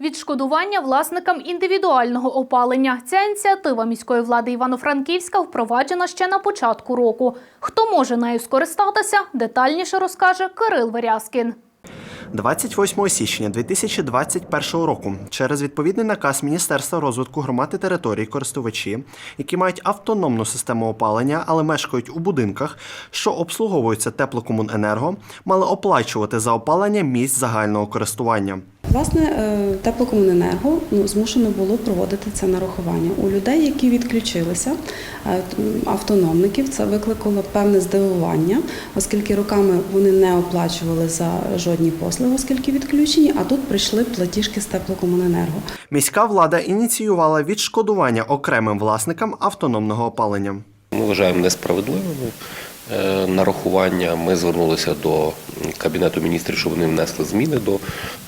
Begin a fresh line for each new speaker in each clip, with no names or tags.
Відшкодування власникам індивідуального опалення. Ця ініціатива міської влади Івано-Франківська впроваджена ще на початку року. Хто може нею скористатися, детальніше розкаже Кирил Верязкін.
28 січня 2021 року через відповідний наказ Міністерства розвитку громад і територій користувачі, які мають автономну систему опалення, але мешкають у будинках, що обслуговуються теплокомуненерго, мали оплачувати за опалення місць загального користування.
Власне, е, теплокомуненерго ну, змушено було проводити це нарахування. У людей, які відключилися, е, автономників, це викликало певне здивування, оскільки роками вони не оплачували за жодні послуги, оскільки відключені, а тут прийшли платіжки з теплокомуненерго.
Міська влада ініціювала відшкодування окремим власникам автономного опалення.
Ми вважаємо несправедливими е, нарахування. Ми звернулися до Кабінету міністрів, щоб вони внесли зміни до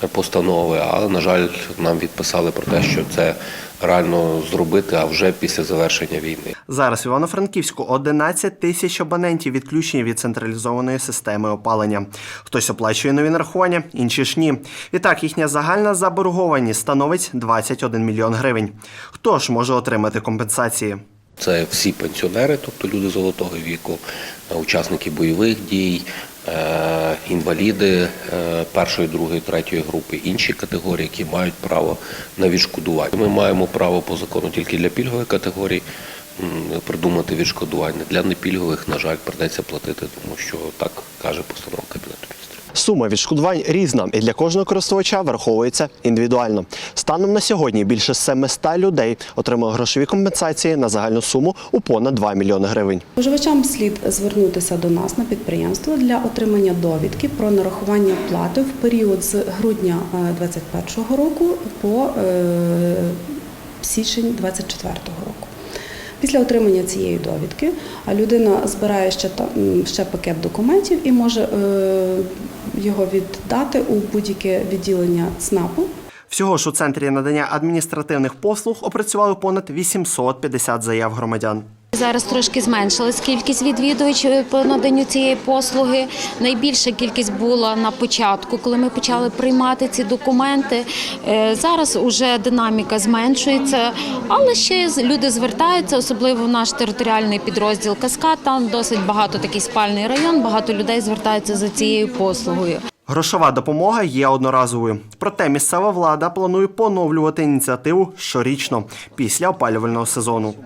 постанови, але, на жаль, нам відписали про те, що це реально зробити, а вже після завершення війни.
Зараз в Івано-Франківську 11 тисяч абонентів відключені від централізованої системи опалення. Хтось оплачує нові нарахування, інші ж ні. Відтак їхня загальна заборгованість становить 21 мільйон гривень. Хто ж може отримати компенсації?
Це всі пенсіонери, тобто люди золотого віку, е, учасники бойових дій, е, інваліди е, першої, другої, третьої групи, інші категорії, які мають право на відшкодування. Ми маємо право по закону тільки для пільгових категорій придумати відшкодування. Для непільгових, на жаль, придеться платити, тому що так каже постанова Кабінету.
Сума відшкодувань різна і для кожного користувача враховується індивідуально. Станом на сьогодні більше 700 людей отримали грошові компенсації на загальну суму у понад 2 мільйони гривень.
Споживачам слід звернутися до нас на підприємство для отримання довідки про нарахування плати в період з грудня 2021 року по е, січень 2024 року. Після отримання цієї довідки людина збирає ще, ще пакет документів і може е, його віддати у будь-яке відділення ЦНАПу
Всього ж у центрі надання адміністративних послуг опрацювали понад 850 заяв громадян.
Зараз трошки зменшилась кількість відвідувачів по наданню цієї послуги. Найбільша кількість була на початку, коли ми почали приймати ці документи. Е, Зараз уже динаміка зменшується, але ще люди звертаються, особливо в наш територіальний підрозділ Каскад. Там досить багато такий спальний район. Багато людей звертаються за цією послугою.
Грошова допомога є одноразовою. Проте місцева влада планує поновлювати ініціативу щорічно після опалювального сезону.